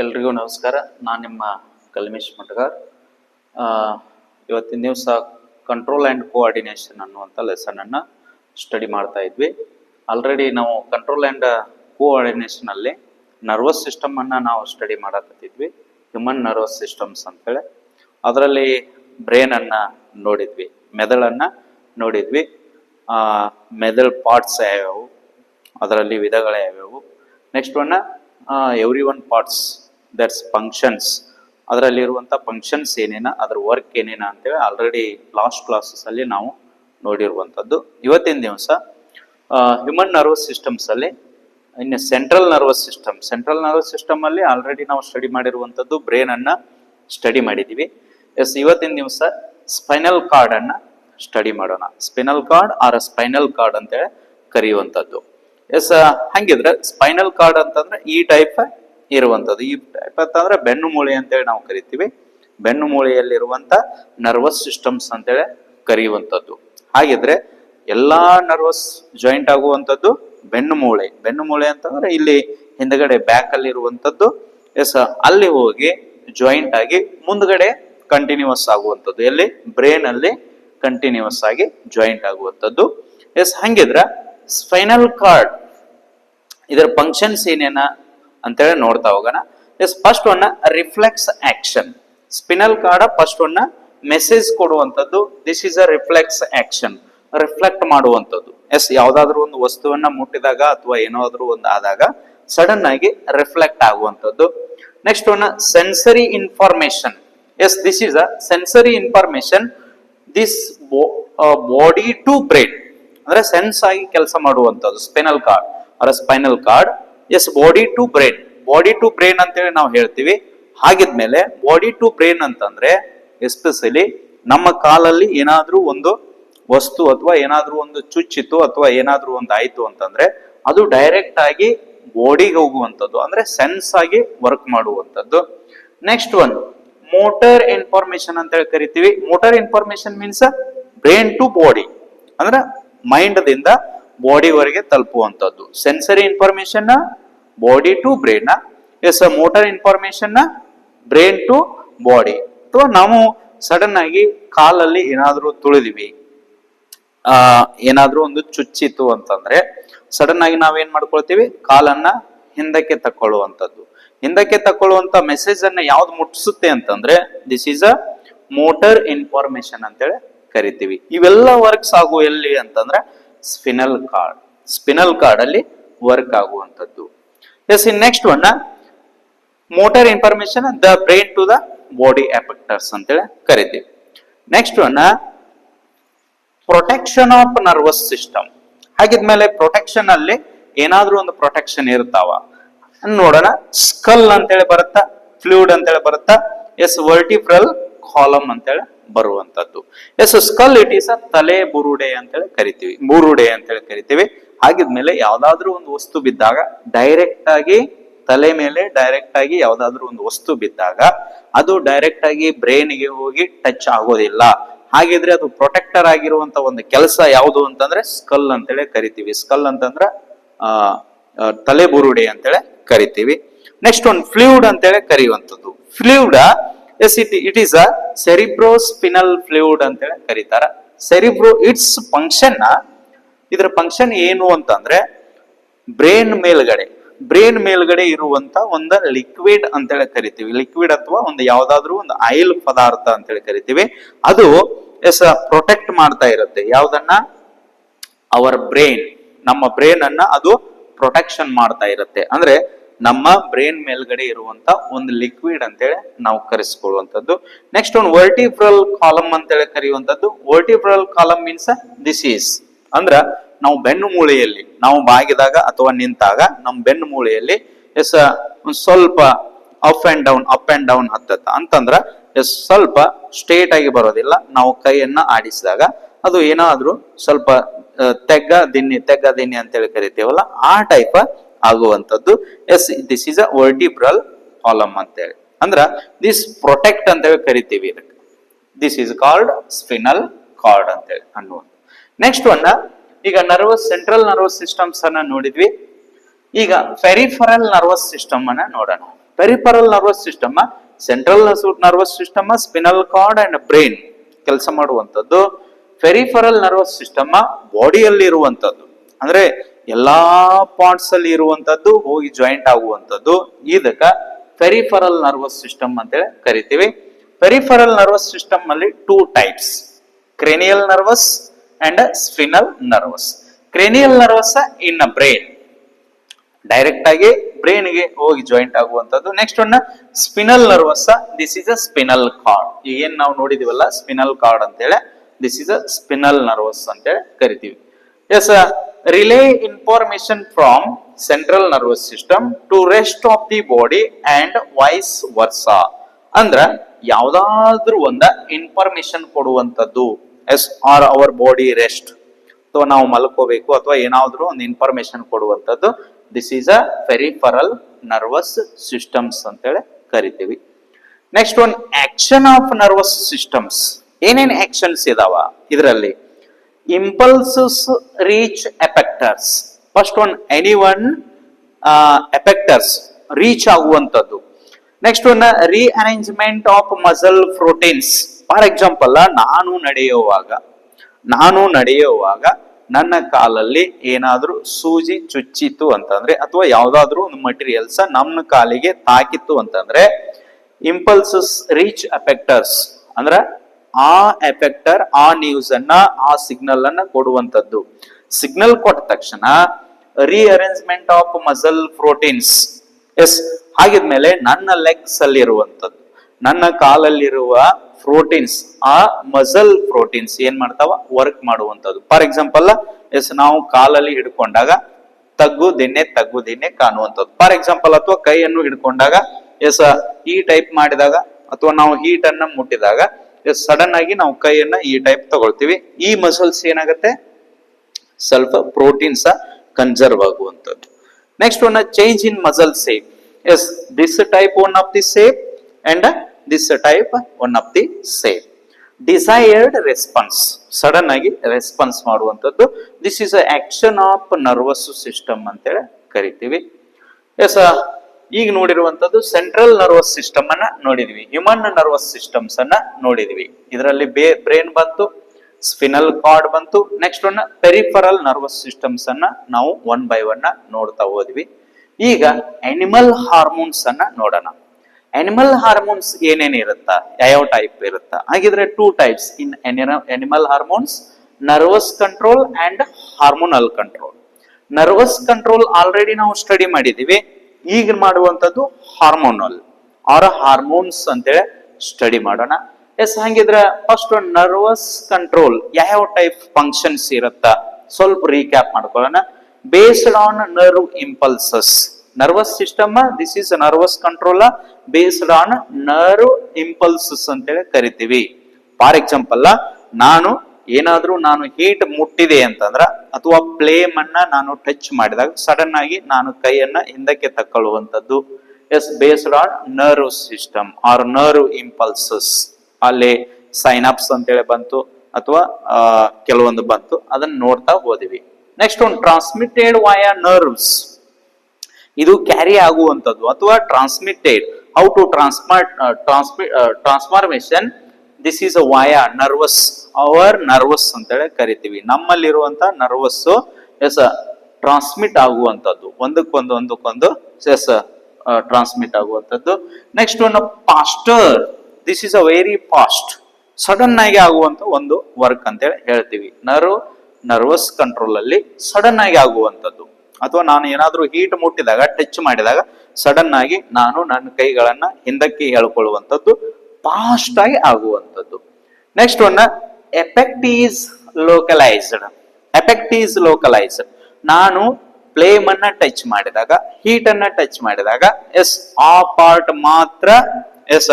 ಎಲ್ರಿಗೂ ನಮಸ್ಕಾರ. ನಾನು ನಿಮ್ಮ ಕಲ್ಮೇಶ್ ಮಟ್ಗಾರ್ ಆ, ಇವತ್ತಿನ ದಿವಸ ಕಂಟ್ರೋಲ್ ಆ್ಯಂಡ್ ಕೋಆರ್ಡಿನೇಷನ್ ಅನ್ನುವಂಥ ಲೆಸನನ್ನು ಸ್ಟಡಿ ಮಾಡ್ತಾ ಇದ್ವಿ. ಆಲ್ರೆಡಿ ನಾವು ಕಂಟ್ರೋಲ್ ಆ್ಯಂಡ್ ಕೋಆರ್ಡಿನೇಷನಲ್ಲಿ ನರ್ವಸ್ ಸಿಸ್ಟಮನ್ನು ನಾವು ಸ್ಟಡಿ ಮಾಡಕತ್ತಿದ್ವಿ. ಹ್ಯೂಮನ್ ನರ್ವಸ್ ಸಿಸ್ಟಮ್ಸ್ ಅಂತೇಳಿ. ಅದರಲ್ಲಿ ಬ್ರೈನನ್ನು ನೋಡಿದ್ವಿ. ಮೆದಳನ್ನು ನೋಡಿದ್ವಿ. ಮೆದುಳು ಪಾರ್ಟ್ಸ್ ಯಾವ್ಯಾವು? ಅದರಲ್ಲಿ ವಿಧಗಳು ಯಾವ್ಯಾವು? Next one every one parts that's functions ಅದರಲ್ಲಿರುವಂಥ functions ಏನೇನ, ಅದ್ರ ವರ್ಕ್ ಏನೇನ ಅಂತೇಳಿ ಆಲ್ರೆಡಿ ಲಾಸ್ಟ್ ಕ್ಲಾಸಸ್ಸಲ್ಲಿ ನಾವು ನೋಡಿರುವಂಥದ್ದು. ಇವತ್ತಿನ ದಿವಸ ಹ್ಯೂಮನ್ ನರ್ವಸ್ ಸಿಸ್ಟಮ್ಸಲ್ಲಿ ಇನ್ನು central nervous system central nervous ಸಿಸ್ಟಮಲ್ಲಿ already ನಾವು ಸ್ಟಡಿ ಮಾಡಿರುವಂಥದ್ದು ಬ್ರೇನನ್ನು ಸ್ಟಡಿ ಮಾಡಿದ್ದೀವಿ. ಎಸ್ ಇವತ್ತಿನ ದಿವಸ ಸ್ಪೈನಲ್ ಕಾರ್ಡನ್ನು ಸ್ಟಡಿ ಮಾಡೋಣ. Spinal cord or spinal cord ಅಂತೇಳಿ ಕರೆಯುವಂಥದ್ದು. ಎಸ್ ಹಂಗಿದ್ರೆ ಸ್ಪೈನಲ್ ಕಾರ್ಡ್ ಅಂತಂದ್ರೆ ಈ ಟೈಪ್ ಇರುವಂಥದ್ದು. ಈ ಟೈಪ್ ಅಂತಂದ್ರೆ ಬೆನ್ನು ಮೂಳೆ ಅಂತೇಳಿ ನಾವು ಕರಿತೀವಿ. ಬೆನ್ನು ಮೂಳೆಯಲ್ಲಿರುವಂತ ನರ್ವಸ್ ಸಿಸ್ಟಮ್ಸ್ ಅಂತೇಳಿ ಕರೆಯುವಂಥದ್ದು. ಹಾಗಿದ್ರೆ ಎಲ್ಲಾ ನರ್ವಸ್ ಜಾಯಿಂಟ್ ಆಗುವಂಥದ್ದು ಬೆನ್ನು ಮೂಳೆ. ಬೆನ್ನು ಮೂಳೆ ಅಂತಂದ್ರೆ ಇಲ್ಲಿ ಹಿಂದ್ಗಡೆ ಬ್ಯಾಕ್ ಅಲ್ಲಿ ಇರುವಂತದ್ದು ಎಸ್ ಅಲ್ಲಿ ಹೋಗಿ ಜಾಯಿಂಟ್ ಆಗಿ ಮುಂದ್ಗಡೆ ಕಂಟಿನ್ಯೂಸ್ ಆಗುವಂಥದ್ದು. ಎಲ್ಲಿ? ಬ್ರೇನ್ ಅಲ್ಲಿ ಕಂಟಿನ್ಯೂಸ್ ಆಗಿ ಜಾಯಿಂಟ್ ಆಗುವಂಥದ್ದು. ಎಸ್, ಹಂಗಿದ್ರ ಸ್ಪೈನಲ್ ಕಾರ್ಡ್ ಇದರ ಫಂಕ್ಷನ್ಸ್ ಏನೇನ ಅಂತೇಳಿ ನೋಡ್ತಾ ಹೋಗೋಣ. Yes first one reflex action spinal cord first one message ಕೊಡುವಂಥದ್ದು. This is a reflex action reflect ಮಾಡುವಂಥದ್ದು. ಎಸ್ ಯಾವ್ದಾದ್ರು ಒಂದು ವಸ್ತುವನ್ನ ಮುಟ್ಟಿದಾಗ ಅಥವಾ ಏನಾದ್ರೂ ಒಂದು ಆದಾಗ ಸಡನ್ ಆಗಿ ರಿಫ್ಲೆಕ್ಟ್ ಆಗುವಂಥದ್ದು. Next one sensory information yes this is a sensory information this body to brain ಅಂದ್ರೆ ಸೆನ್ಸ್ ಆಗಿ ಕೆಲಸ ಮಾಡುವಂಥದ್ದು spinal cord or spinal cord yes body to brain body to brain ಅಂತೇಳಿ ನಾವು ಹೇಳ್ತೀವಿ. ಹಾಗಿದ್ಮೇಲೆ ಬಾಡಿ ಟು ಬ್ರೈನ್ ಅಂತಂದ್ರೆ ಎಸ್ಪೆಷಲಿ ನಮ್ಮ ಕಾಲಲ್ಲಿ ಏನಾದ್ರೂ ಒಂದು ವಸ್ತು ಅಥವಾ ಏನಾದ್ರೂ ಒಂದು ಚುಚ್ಚಿತು ಅಥವಾ ಏನಾದ್ರೂ ಒಂದು ಆಯ್ತು ಅಂತಂದ್ರೆ ಅದು ಡೈರೆಕ್ಟ್ ಆಗಿ ಬಾಡಿಗೆ ಹೋಗುವಂಥದ್ದು. ಅಂದ್ರೆ ಸೆನ್ಸ್ ಆಗಿ ವರ್ಕ್ ಮಾಡುವಂಥದ್ದು. ನೆಕ್ಸ್ಟ್ ಒಂದು ಮೋಟರ್ ಇನ್ಫಾರ್ಮೇಶನ್ ಅಂತ ಹೇಳಿ ಕರಿತೀವಿ. Motor information means brain to body ಅಂದ್ರೆ ಮೈಂಡ್ ದಿಂದ ಬಾಡಿವರೆಗೆ ತಲುಪುವಂಥದ್ದು. Sensory information body to brain yes motor information brain to body ಅಥವಾ ನಾವು ಸಡನ್ ಆಗಿ ಕಾಲಲ್ಲಿ ಏನಾದರೂ ತುಳಿದಿವಿ, ಆ, ಏನಾದ್ರೂ ಒಂದು ಚುಚ್ಚಿತ್ತು ಅಂತಂದ್ರೆ ಸಡನ್ ಆಗಿ ನಾವೇನ್ ಮಾಡ್ಕೊಳ್ತೀವಿ? ಕಾಲನ್ನ ಹಿಂದಕ್ಕೆ ತಕ್ಕೊಳ್ಳುವಂಥದ್ದು. ಹಿಂದಕ್ಕೆ ತಕ್ಕೊಳ್ಳುವಂತ ಮೆಸೇಜ್ ಅನ್ನ ಯಾವ್ದು ಮುಟ್ಟಿಸುತ್ತೆ ಅಂತಂದ್ರೆ this is a motor information ಅಂತೇಳಿ ಕರಿತೀವಿ. ಇವೆಲ್ಲ ವರ್ಕ್ಸ್ ಆಗು ಎಲ್ಲಿ ಅಂತಂದ್ರೆ ಸ್ಪಿನಲ್ ಕಾರ್ಡ್. ಸ್ಪಿನಲ್ ಕಾರ್ಡ್ ಅಲ್ಲಿ ವರ್ಕ್ ಆಗುವಂಥದ್ದು. Yes in next one motor information the brain to the body effectors ಅಂತೇಳಿ ಕರಿತೀವಿ. Next one protection of nervous system ಹಾಗಿದ್ಮೇಲೆ protection ಅಲ್ಲಿ ಏನಾದ್ರೂ ಒಂದು ಪ್ರೊಟೆಕ್ಷನ್ ಇರ್ತಾವ. ನೋಡೋಣ ಸ್ಕಲ್ ಅಂತೇಳಿ ಬರುತ್ತಾ ಫ್ಲೂಡ್ ಅಂತೇಳಿ ಬರುತ್ತಾ ಎಸ್ ವರ್ಟಿಫ್ರಲ್ ಕಾಲಮ್ ಅಂತೇಳಿ ಬರುವಂತದ್ದು. Yes skull it is a ತಲೆ ಬುರುಡೆ ಅಂತೇಳಿ ಕರಿತೀವಿ. ಬುರುಡೆ ಅಂತೇಳಿ ಕರಿತೀವಿ. ಹಾಗಿದ್ಮೇಲೆ ಯಾವ್ದಾದ್ರೂ ಒಂದು ವಸ್ತು ಬಿದ್ದಾಗ ಡೈರೆಕ್ಟ್ ಆಗಿ ತಲೆ ಮೇಲೆ ಡೈರೆಕ್ಟ್ ಆಗಿ ಯಾವ್ದಾದ್ರು ಒಂದು ವಸ್ತು ಬಿದ್ದಾಗ ಅದು ಡೈರೆಕ್ಟ್ ಆಗಿ ಬ್ರೈನ್ಗೆ ಹೋಗಿ ಟಚ್ ಆಗೋದಿಲ್ಲ. ಹಾಗಿದ್ರೆ ಅದು ಪ್ರೊಟೆಕ್ಟರ್ ಆಗಿರುವಂತ ಒಂದು ಕೆಲಸ ಯಾವುದು ಅಂತಂದ್ರೆ ಸ್ಕಲ್ ಅಂತೇಳಿ ಕರಿತೀವಿ. ಸ್ಕಲ್ ಅಂತಂದ್ರೆ ಆ, ತಲೆ ಬುರುಡೆ ಅಂತೇಳಿ ಕರಿತೀವಿ. ನೆಕ್ಸ್ಟ್ ಒಂದು ಫ್ಲೂಡ್ ಅಂತೇಳಿ ಕರೆಯುವಂಥದ್ದು. Fluid yes it it is a cerebrospinal ಅಂತ ಅಂತೇಳಿ ಕರೀತಾರೆ. ಸೆರಿಬ್ರೋ ಇಟ್ಸ್ ಫಂಕ್ಷನ್ ಇದರ ಫಂಕ್ಷನ್ ಏನು ಅಂತಂದ್ರೆ ಬ್ರೇನ್ ಮೇಲ್ಗಡೆ ಬ್ರೇನ್ ಮೇಲ್ಗಡೆ ಇರುವಂತ ಒಂದು ಲಿಕ್ವಿಡ್ ಅಂತೇಳಿ ಕರಿತೀವಿ. ಲಿಕ್ವಿಡ್ ಅಥವಾ ಒಂದು ಯಾವ್ದಾದ್ರು ಒಂದು ಆಯಿಲ್ ಪದಾರ್ಥ ಅಂತೇಳಿ ಕರಿತೀವಿ. ಅದು ಎಸ್ ಪ್ರೊಟೆಕ್ಟ್ ಮಾಡ್ತಾ ಇರುತ್ತೆ. ಯಾವ್ದನ್ನ? ಅವರ್ ಬ್ರೈನ್ ನಮ್ಮ ಬ್ರೇನ್ ಅನ್ನ ಅದು ಪ್ರೊಟೆಕ್ಷನ್ ಮಾಡ್ತಾ ಇರುತ್ತೆ. ಅಂದ್ರೆ ನಮ್ಮ ಬ್ರೈನ್ ಮೇಲ್ಗಡೆ ಇರುವಂತ ಒಂದು ಲಿಕ್ವಿಡ್ ಅಂತೇಳಿ ನಾವು ಕರೆಸ್ಕೊಳ್ಳುವಂಥದ್ದು. ನೆಕ್ಸ್ಟ್ ಒಂದು ವರ್ಟಿಬ್ರಲ್ ಕಾಲಮ್ ಅಂತೇಳಿ ಕರೆಯುವಂಥದ್ದು. Vertebral column means this is ಅಂದ್ರ ನಾವು ಬೆನ್ನು ಮೂಳೆಯಲ್ಲಿ, ನಾವು ಬಾಗಿದಾಗ ಅಥವಾ ನಿಂತಾಗ ನಮ್ಮ ಬೆನ್ನು ಮೂಳೆಯಲ್ಲಿ ಎಸ್ ಸ್ವಲ್ಪ up and down up and down ಹತ್ತತ್ತ. ಅಂತಂದ್ರ ಎಸ್ ಸ್ವಲ್ಪ ಸ್ಟ್ರೇಟ್ ಆಗಿ ಬರೋದಿಲ್ಲ. ನಾವು ಕೈಯನ್ನ ಆಡಿಸಿದಾಗ ಅದು ಏನಾದ್ರೂ ಸ್ವಲ್ಪ ತೆಗ್ಗ, ದಿನ್ನಿ ತೆಗ್ಗ, ದಿನ್ನಿ ಅಂತೇಳಿ ಕರಿತೀವಲ್ಲ, ಆ ಟೈಪ್ ಆಗುವಂಥದ್ದು. Yes this is a vertebral column ಅಂತೇಳಿ. ಅಂದ್ರ ದಿಸ್ ಪ್ರೊಟೆಕ್ಟ್ ಅಂತೇಳಿ ಕರಿತೀವಿ ಇದಕ್ಕೆ. This is called spinal cord ಅಂತೇಳಿ ಅನ್ನುವಂಥ ನೆಕ್ಸ್ಟ್ ಒನ್ ಈಗ ನರ್ವಸ್ ಸೆಂಟ್ರಲ್ ನರ್ವಸ್ ಸಿಸ್ಟಮ್ಸ್ ಅನ್ನ ನೋಡಿದ್ವಿ. ಈಗ ಫೆರಿಫರಲ್ ನರ್ವಸ್ ಸಿಸ್ಟಮ್ ಅನ್ನ ನೋಡೋಣ. Peripheral nervous system central nervous system spinal cord and brain ಕೆಲಸ ಮಾಡುವಂಥದ್ದು. ಫೆರಿಫರಲ್ ನರ್ವಸ್ ಸಿಸ್ಟಮ್ ಬಾಡಿಯಲ್ಲಿ ಇರುವಂತದ್ದು ಅಂದ್ರೆ ಎಲ್ಲಾ ಪಾರ್ಟ್ಸ್ ಅಲ್ಲಿ ಇರುವಂತದ್ದು ಹೋಗಿ ಜಾಯಿಂಟ್ ಆಗುವಂತದ್ದು. ಇದಕ್ಕ ಪೆರಿಫರಲ್ ನರ್ವಸ್ ಸಿಸ್ಟಮ್ ಅಂತೇಳಿ ಕರಿತೀವಿ. ಪೆರಿಫರಲ್ ನರ್ವಸ್ ಸಿಸ್ಟಮ್ ಅಲ್ಲಿ two types cranial nerves and spinal nerves cranial nerves in brain direct ಆಗಿ ಬ್ರೈನ್ಗೆ ಹೋಗಿ joint ಆಗುವಂತದ್ದು. Next one spinal nerves this is a spinal cord ಈಗ ಏನ್ ನಾವು ನೋಡಿದಿವಲ್ಲ ಸ್ಪಿನಲ್ ಕಾರ್ಡ್ ಅಂತೇಳಿ this is a spinal nerves ಅಂತೇಳಿ ಕರಿತೀವಿ. Yes relay information from central nervous system to rest of the body and vice versa ಅಂದ್ರ ಯಾವ್ದಾದ್ರೂ ಒಂದ information ಕೊಡುವಂತದ್ದು yes or our body rest ಅಥವಾ ನಾವು ಮಲ್ಕೋಬೇಕು ಅಥವಾ ಏನಾದ್ರೂ ಒಂದು information ಕೊಡುವಂತದ್ದು this is a peripheral nervous systems ಅಂತೇಳಿ ಕರಿತೀವಿ. Next one action of nervous systems ಏನೇನ್ ಆಕ್ಷನ್ಸ್ ಇದಾವ? ಇದರಲ್ಲಿ impulses reach effectors first one any one effectors reach ಆಗುವಂಥದ್ದು. Next one rearrangement of muscle proteins for example ನಾನು ನಡೆಯುವಾಗ ನಾನು ನಡೆಯುವಾಗ ನನ್ನ ಕಾಲಲ್ಲಿ ಏನಾದರೂ ಸೂಜಿ ಚುಚ್ಚಿತು ಅಂತಂದ್ರೆ, ಅಥವಾ ಯಾವುದಾದ್ರೂ ಒಂದು ಮಟೀರಿಯಲ್ಸ್ ನಮ್ಮ ಕಾಲಿಗೆ ತಾಕಿತ್ತು ಅಂತಂದ್ರೆ ಇಂಪಲ್ಸಸ್ ರೀಚ್ ಎಫೆಕ್ಟರ್ಸ್ ಅಂದ್ರ ಆ ಎಫೆಕ್ಟರ್ ಆ ನ್ಯೂಸ್ ಅನ್ನ, ಆ ಸಿಗ್ನಲ್ ಅನ್ನ ಕೊಡುವಂತದ್ದು ಸಿಗ್ನಲ್ ಕೊಟ್ಟ ತಕ್ಷಣ rearrangement of muscle proteins yes ಹಾಗಿದ್ಮೇಲೆ ನನ್ನ ಲೆಗ್ಸ್ ಅಲ್ಲಿ ಇರುವಂತದ್ದು ನನ್ನ ಕಾಲಲ್ಲಿರುವ ಪ್ರೋಟೀನ್ಸ್ ಆ ಮಸಲ್ ಪ್ರೋಟೀನ್ಸ್ ಏನ್ ಮಾಡ್ತಾವ? ವರ್ಕ್ ಮಾಡುವಂತದ್ದು ಫಾರ್ ಎಕ್ಸಾಂಪಲ್ ಎಸ್ ನಾವು ಕಾಲಲ್ಲಿ ಹಿಡ್ಕೊಂಡಾಗ ತಗ್ಗು ದಿನ್ನೆ ತಗ್ಗು ದಿನ್ನೆ ಕಾಣುವಂಥದ್ದು. ಫಾರ್ ಎಕ್ಸಾಂಪಲ್ ಅಥವಾ ಕೈಯನ್ನು ಹಿಡ್ಕೊಂಡಾಗ ಎಸ್ ಈ ಟೈಪ್ ಮಾಡಿದಾಗ, ಅಥವಾ ನಾವು ಹೀಟ್ ಅನ್ನ ಮುಟ್ಟಿದಾಗ ಸಡನ್ ಆಗಿ ನಾವು ಕೈಯನ್ನ ಈ ಟೈಪ್ ತಗೊಳ್ತೀವಿ. ಈ ಮಸಲ್ಸ್ ಏನಾಗುತ್ತೆ? ಸ್ವಲ್ಪ ಪ್ರೋಟೀನ್ಸ್ ಕನ್ಸರ್ವ್ ಆಗುವಂಥದ್ದು. Next one change in muscle shape yes this type one of the shape and this type one of the shape desired response sudden ಆಗಿ ರೆಸ್ಪಾನ್ಸ್ ಮಾಡುವಂಥದ್ದು. This is action of nervous system ಅಂತೇಳಿ ಕರಿತೀವಿ. S ಈಗ ನೋಡಿರುವಂತದ್ದು central nervous system ಅನ್ನ ನೋಡಿದ್ವಿ. Human nervous systems ಅನ್ನ ನೋಡಿದ್ವಿ. ಇದರಲ್ಲಿ ಬೇ ಬ್ರೈನ್ ಬಂತು ಸ್ಪಿನಲ್ ಕಾರ್ಡ್ ಬಂತು next one peripheral nervous systems ಅನ್ನ ನಾವು ಒನ್ ಬೈ ಒನ್ ನೋಡ್ತಾ ಹೋದ್ವಿ. ಈಗ ಅನಿಮಲ್ ಹಾರ್ಮೋನ್ಸ್ ಅನ್ನ ನೋಡೋಣ. ಅನಿಮಲ್ ಹಾರ್ಮೋನ್ಸ್ ಏನೇನು ಇರುತ್ತಾ? ಯಾವ ಟೈಪ್ ಇರುತ್ತಾ? ಹಾಗಿದ್ರೆ two types in animal hormones nervous control and hormonal control nervous control already ನಾವು ಸ್ಟಡಿ ಮಾಡಿದೀವಿ ಈಗ ಮಾಡುವಂಥದ್ದು ಹಾರ್ಮೋನಲ್ ಆರ್ ಹಾರ್ಮೋನ್ಸ್ ಅಂತೇಳಿ ಸ್ಟಡಿ ಮಾಡೋಣ. ಎಸ್ ಹಂಗಿದ್ರೆ ಫಸ್ಟ್ ನರ್ವಸ್ ಕಂಟ್ರೋಲ್ ಯಾವ ಟೈಪ್ ಫಂಕ್ಷನ್ಸ್ ಇರುತ್ತಾ ಸ್ವಲ್ಪ ರೀಕ್ಯಾಪ್ ಮಾಡ್ಕೊಳ್ಳೋಣ. Based on nerve impulses nervous system this is nervous control based on nerve impulses ಅಂತೇಳಿ ಕರಿತೀವಿ. ಫಾರ್ ಎಕ್ಸಾಂಪಲ್ ನಾನು ಏನಾದ್ರೂ ನಾನು ಹೀಟ್ ಮುಟ್ಟಿದೆ ಅಂತಂದ್ರ ಅಥವಾ ಫ್ಲೇಮ್ ಅನ್ನ ನಾನು ಟಚ್ ಮಾಡಿದಾಗ ಸಡನ್ ಆಗಿ ನಾನು ಕೈಯನ್ನ ಹಿಂದಕ್ಕೆ ತಕ್ಕೊಳ್ಳುವಂಥದ್ದು yes based on nerve system or nerve impulses ಅಲ್ಲಿ ಸೈನಾಪ್ಸ್ ಅಂತೇಳಿ ಬಂತು ಅಥವಾ ಕೆಲವೊಂದು ಬಂತು. ಅದನ್ನ ನೋಡ್ತಾ ಹೋದಿವಿ. ನೆಕ್ಸ್ಟ್ ಒಂದು ಟ್ರಾನ್ಸ್ಮಿಟೆಡ್ ವಾಯ ನರ್ವ್ಸ್ ಇದು ಕ್ಯಾರಿ ಆಗುವಂಥದ್ದು ಅಥವಾ ಟ್ರಾನ್ಸ್ಮಿಟೆಡ್ ಹೌ ಟು ಟ್ರಾನ್ಸ್ಮಾರ್ ಟ್ರಾನ್ಸ್ಮಿ transformation this is a via nerves our nervous ಅಂತೇಳಿ ಕರಿತೀವಿ. ನಮ್ಮಲ್ಲಿರುವಂತ ನರ್ವಸ್ ಎಸ್ ಟ್ರಾನ್ಸ್ಮಿಟ್ ಆಗುವಂಥದ್ದು. ಒಂದಕ್ಕೊಂದು ಒಂದಕ್ಕೊಂದು ಎಸ್ ಟ್ರಾನ್ಸ್ಮಿಟ್ ಆಗುವಂಥದ್ದು. Next one faster this is a very fast sudden ಆಗಿ ಆಗುವಂತ ಒಂದು ವರ್ಕ್ ಅಂತೇಳಿ ಹೇಳ್ತೀವಿ. ನರ್ವ್ ನರ್ವಸ್ ಕಂಟ್ರೋಲ್ ಅಲ್ಲಿ ಸಡನ್ ಆಗಿ ಆಗುವಂಥದ್ದು. ಅಥವಾ ನಾನು ಏನಾದರೂ ಹೀಟ್ ಮುಟ್ಟಿದಾಗ ಟಚ್ ಮಾಡಿದಾಗ ಸಡನ್ ಆಗಿ ನಾನು ನನ್ನ ಕೈಗಳನ್ನ ಹಿಂದಕ್ಕೆ ಹೇಳ್ಕೊಳ್ಳುವಂಥದ್ದು ಫಾಸ್ಟ್ ಆಗಿ ಆಗುವಂಥದ್ದು. Next one effect is localised effect is localised ನಾನು ಫ್ಲೇಮ್ ಅನ್ನ ಟಚ್ ಮಾಡಿದಾಗ ಹೀಟ್ ಅನ್ನ ಟಚ್ ಮಾಡಿದಾಗ ಎಸ್ ಆ ಪಾರ್ಟ್ ಮಾತ್ರ ಎಸ್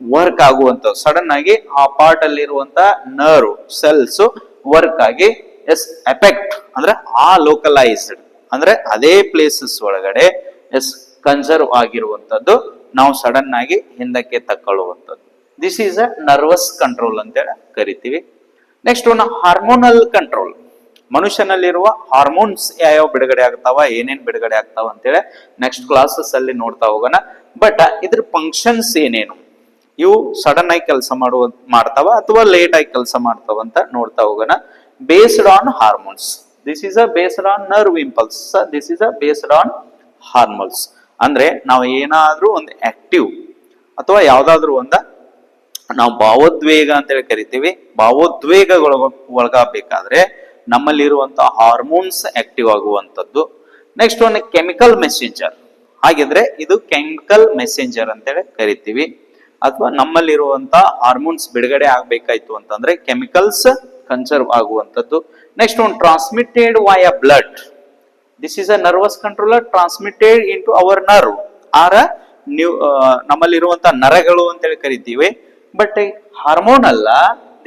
ವರ್ಕ್ ಆಗುವಂತ ಸಡನ್ ಆಗಿ ಆ ಪಾರ್ಟ್ ಅಲ್ಲಿರುವಂತ ನರ್ವ್ ಸೆಲ್ಸ್ ವರ್ಕ್ ಆಗಿ ಎಸ್ ಎಫೆಕ್ಟ್ ಅಂದ್ರೆ ಆ ಲೋಕಲೈಸ್ಡ್ ಅಂದ್ರೆ ಅದೇ ಪ್ಲೇಸಸ್ ಒಳಗಡೆ ಎಸ್ ಕನ್ಸರ್ವ್ ಆಗಿರುವಂತದ್ದು ನಾವು ಸಡನ್ ಆಗಿ ಹಿಂದಕ್ಕೆ ತಕ್ಕೊಳ್ಳುವಂಥದ್ದು this is a nervous control ಅಂತೇಳಿ ಕರಿತೀವಿ. ನೆಕ್ಸ್ಟ್ ಒಂದು ಹಾರ್ಮೋನಲ್ ಕಂಟ್ರೋಲ್ ಮನುಷ್ಯನಲ್ಲಿರುವ ಹಾರ್ಮೋನ್ಸ್ ಯಾವ್ಯಾವ ಬಿಡುಗಡೆ ಆಗ್ತಾವ, ಏನೇನ್ ಬಿಡುಗಡೆ ಆಗ್ತಾವ ಅಂತೇಳಿ ನೆಕ್ಸ್ಟ್ ಕ್ಲಾಸಸ್ ಅಲ್ಲಿ ನೋಡ್ತಾ ಹೋಗೋಣ. ಬಟ್ ಇದ್ರ ಫಂಕ್ಷನ್ಸ್ ಏನೇನು? ಇವು ಸಡನ್ ಆಗಿ ಕೆಲಸ ಮಾಡುವ, ಮಾಡ್ತಾವ ಅಥವಾ ಲೇಟ್ ಆಗಿ ಕೆಲಸ ಮಾಡ್ತಾವ ಅಂತ ನೋಡ್ತಾ ಹೋಗೋಣ. Based on hormones this is a based on nerve impulse this is a based on hormones ಅಂದ್ರೆ ನಾವು ಏನಾದ್ರೂ ಒಂದು ಆಕ್ಟಿವ್ ಅಥವಾ ಯಾವ್ದಾದ್ರು ಒಂದ ನಾವು ಭಾವೋದ್ವೇಗ ಅಂತೇಳಿ ಕರಿತೀವಿ. ಭಾವೋದ್ವೇಗಗಳ ಒಳಗಾಗಬೇಕಾದ್ರೆ ನಮ್ಮಲ್ಲಿರುವಂತಹ ಹಾರ್ಮೋನ್ಸ್ ಆಕ್ಟಿವ್ ಆಗುವಂಥದ್ದು. ನೆಕ್ಸ್ಟ್ ಒಂದು ಕೆಮಿಕಲ್ ಮೆಸೆಂಜರ್ ಹಾಗಿದ್ರೆ ಇದು ಕೆಮಿಕಲ್ ಮೆಸೆಂಜರ್ ಅಂತೇಳಿ ಕರಿತೀವಿ. ಅಥವಾ ನಮ್ಮಲ್ಲಿರುವಂತ ಹಾರ್ಮೋನ್ಸ್ ಬಿಡುಗಡೆ ಆಗಬೇಕಾಯ್ತು ಅಂತಂದ್ರೆ ಕೆಮಿಕಲ್ಸ್ ಕನ್ಸರ್ವ್ ಆಗುವಂಥದ್ದು. ನೆಕ್ಸ್ಟ್ ಒಂದು transmitted via blood this is a nervous controller transmitted into our nerve or ನೀವು ನಮ್ಮಲ್ಲಿರುವಂತಹ ನರಗಳು ಅಂತೇಳಿ ಕರಿತೀವಿ. ಬಟ್ ಹಾರ್ಮೋನ್ ಅಲ್ಲ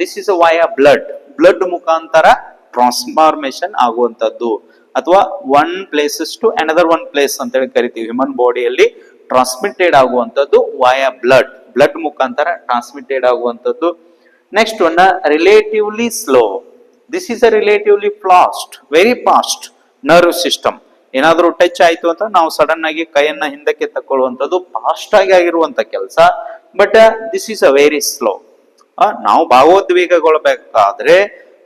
this is via blood blood ಮುಖಾಂತರ ಟ್ರಾನ್ಸ್ಫಾರ್ಮೇಶನ್ ಆಗುವಂತದ್ದು ಅಥವಾ one places to another one place ಅಂತ ಹೇಳಿ ಕರಿತೀವಿ. ಹ್ಯೂಮನ್ ಬಾಡಿಯಲ್ಲಿ ಟ್ರಾನ್ಸ್ಮಿಟೆಡ್ ಆಗುವಂತದ್ದು ವಾಯ ಬ್ಲಡ್ ಬ್ಲಡ್ ಮುಖಾಂತರ transmitted ಆಗುವಂತದ್ದು next one relatively slow this is a relatively fast very fast nerve system ಏನಾದರೂ ಟಚ್ ಆಯಿತು ಅಂತ ನಾವು ಸಡನ್ ಆಗಿ ಕೈಯನ್ನ ಹಿಂದಕ್ಕೆ ತಕ್ಕೊಳ್ಳುವಂಥದ್ದು ಫಾಸ್ಟ್ ಆಗಿ ಆಗಿರುವಂತ ಕೆಲಸ. But this is a very slow ನಾವು ಭಾವೋದ್ವೇಗಗೊಳ್ಬೇಕಾದ್ರೆ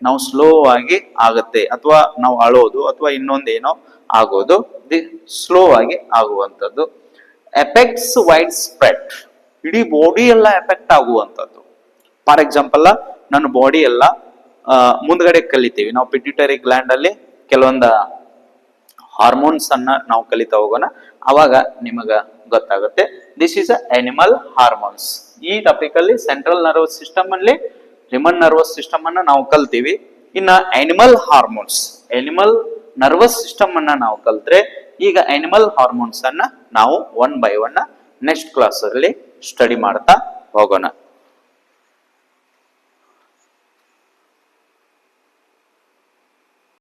ನಾವು ಸ್ಲೋ ಆಗಿ ಆಗುತ್ತೆ. ಅಥವಾ ನಾವು ಅಳೋದು, ಅಥವಾ ಇನ್ನೊಂದೇನೋ ಆಗೋದು. ದಿ ಸ್ಲೋ ಆಗಿ ಆಗುವಂಥದ್ದು. ಎಫೆಕ್ಟ್ಸ್ ವೈಡ್ ಸ್ಪ್ರೆಡ್ ಇಡೀ ಬಾಡಿ ಎಲ್ಲ ಎಫೆಕ್ಟ್ ಆಗುವಂಥದ್ದು. ಫಾರ್ ಎಕ್ಸಾಂಪಲ್ ನನ್ನ ಬಾಡಿ ಎಲ್ಲ ಮುಂದ್ಗಡೆ ಕಲಿತೀವಿ. ನಾವು ಪಿಟ್ಯೂಟರಿ ಗ್ಲ್ಯಾಂಡ್ ಅಲ್ಲಿ ಕೆಲವೊಂದು ಹಾರ್ಮೋನ್ಸ್ ಅನ್ನ ನಾವು ಕಲಿತಾ ಹೋಗೋಣ. ಅವಾಗ ನಿಮಗ ಗೊತ್ತಾಗುತ್ತೆ. ದಿಸ್ ಈಸ್ ಅನಿಮಲ್ ಹಾರ್ಮೋನ್ಸ್ ಈ ಟಾಪಿಕ್ ಅಲ್ಲಿ ಸೆಂಟ್ರಲ್ ನರ್ವಸ್ ಸಿಸ್ಟಮ್ ಅಲ್ಲಿ ಹ್ಯೂಮನ್ ನರ್ವಸ್ ಸಿಸ್ಟಮ್ ಅನ್ನ ನಾವು ಕಲ್ತೀವಿ. ಇನ್ನ animal hormones animal nervous system ಅನ್ನ ನಾವು ಕಲ್ತ್ರೆ ಈಗ ಅನಿಮಲ್ ಹಾರ್ಮೋನ್ಸ್ ಅನ್ನ ನಾವು one by one next class ಅಲ್ಲಿ ಸ್ಟಡಿ ಮಾಡ್ತಾ ಹೋಗೋಣ.